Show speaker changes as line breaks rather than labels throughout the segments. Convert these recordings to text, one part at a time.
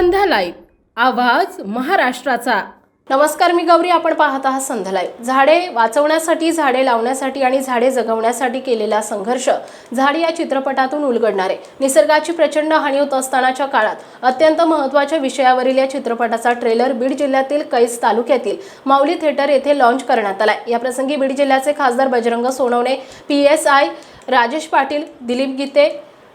संध्या live आवाज महाराष्ट्राचा. नमस्कार मी गौरी आपण पाहत आहात संध्या लाईव्ह झाडे वाचवण्यासाठी झाडे लावण्यासाठी आणि झाडे जगवण्यासाठी केलेला संघर्ष झाड या चित्रपटातून उलगडणारे. निसर्गाची प्रचंड हानी होत असतानाच्या काळात अत्यंत महत्त्वाच्या विषयावरील या चित्रपटाचा ट्रेलर बीड जिल्ह्यातील कैस तालुक्यातील माऊली थिएटर येथे लॉन्च करण्यात आलाय. या प्रसंगी बीड जिल्ह्याचे खासदार Bajrang Sonawane P S I Rajesh Patil Dilip Gite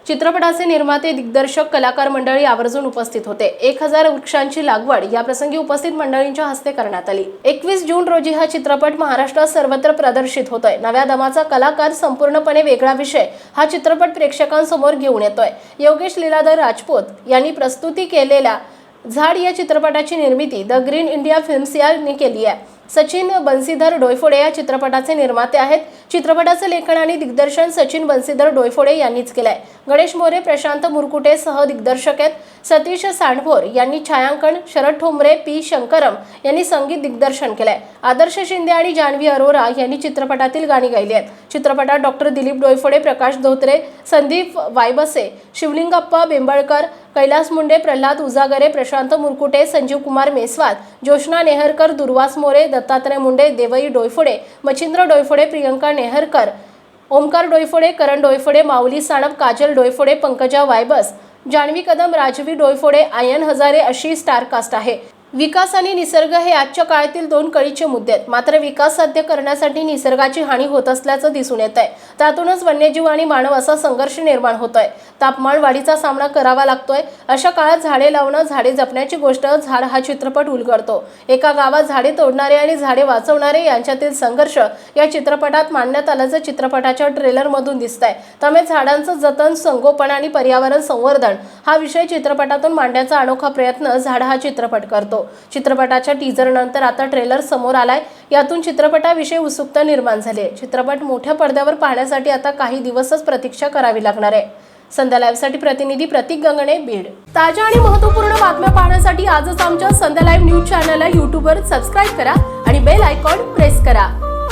चित्रपटाचे निर्माते दिग्दर्शक कलाकार मंडळी आवर्जून उपस्थित होते. एक हजार वृक्षांची लागवड या प्रसंगी उपस्थित मंडळींच्या हस्ते करण्यात आली. एकवीस जून रोजी हा चित्रपट महाराष्ट्रात सर्वत्र प्रदर्शित होतोय. नव्या दमाचा कलाकार संपूर्णपणे वेगळा विषय हा चित्रपट प्रेक्षकांसमोर घेऊन येतोय. योगेश लीलाधर राजपूत यांनी प्रस्तुती केलेल्या झाड या चित्रपटाची निर्मिती द ग्रीन इंडिया फिल्म्स याने केली आहे. सचिन बन्सीधर डोयफोडे या चित्रपटाचे निर्माते आहेत. चित्रपटाचे लेखन आणि दिग्दर्शन सचिन बन्सीधर डोयफोडे यांनीच केलंय. गणेश मोरे प्रशांत मुरकुटे सह दिग्दर्शक आहेत. सतीश सांडभोर यांनी छायांकन शरद ठोंबरे पी शंकरम यांनी संगीत दिग्दर्शन केलंय. आदर्श शिंदे आणि जान्हवी अरोरा यांनी चित्रपटातील गाणी गायली आहेत. चित्रपटात डॉक्टर दिलीप डोयफोडे प्रकाश धोत्रे संदीप वायबसे शिवलिंगप्पा बेंबळकर कैलास मुंडे प्रल्हाद उजागरे प्रशांत मुरकुटे संजीव कुमार मेस्वाल ज्योष्णा नेहरकर दुर्वास मोरे दत्तात्रय मुंडे देवई डोयफोडे मच्छिंद्र डोयफोडे प्रियंका नेहरकर ओमकार डोयफोडे करण डोयफोडे माऊली साणप काजल डोयफोडे पंकजा वायबस जान्हवी कदम राजवी डोयफोडे आयन हजारे अशी स्टार कास्ट आहे. विकास आणि निसर्ग हे आजच्या काळातील दोन कळीचे मुद्दे आहेत. मात्र विकास साध्य करण्यासाठी निसर्गाची हानी होत असल्याचं दिसून येत आहे. त्यातूनच वन्यजीव आणि मानव असा संघर्ष निर्माण होतोय. तापमान वाढीचा सामना करावा लागतोय. अशा काळात झाडे लावणं झाडे जपण्याची गोष्ट झाड हा चित्रपट उलगडतो. एका गावात झाडे तोडणारे आणि झाडे वाचवणारे यांच्यातील संघर्ष या चित्रपटात मांडण्यात आल्याचं चित्रपटाच्या ट्रेलरमधून दिसत आहे त्यामुळे झाडांचं जतन संगोपन आणि पर्यावरण संवर्धन हा विषय चित्रपटातून मांडण्याचा अनोखा प्रयत्न झाड हा चित्रपट करतो. चित्रपटाच्या टीझरनंतर आता ट्रेलर समोर आलाय. यातून चित्रपटाविषयी उत्सुकता निर्माण झाली आहे. चित्रपट मोठ्या पडद्यावर पाहण्यासाठी आता काही दिवसच प्रतीक्षा करावी लागणार आहे. संध्या लाईव्हसाठी प्रतिनिधी प्रतीक गंगणे बीड. ताज्या आणि महत्त्वपूर्ण बातम्या पाहण्यासाठी आजच आमच्या संध्या लाईव्ह न्यूज चॅनलला यूट्यूबवर सबस्क्राईब करा आणि बेल आयकॉन प्रेस करा.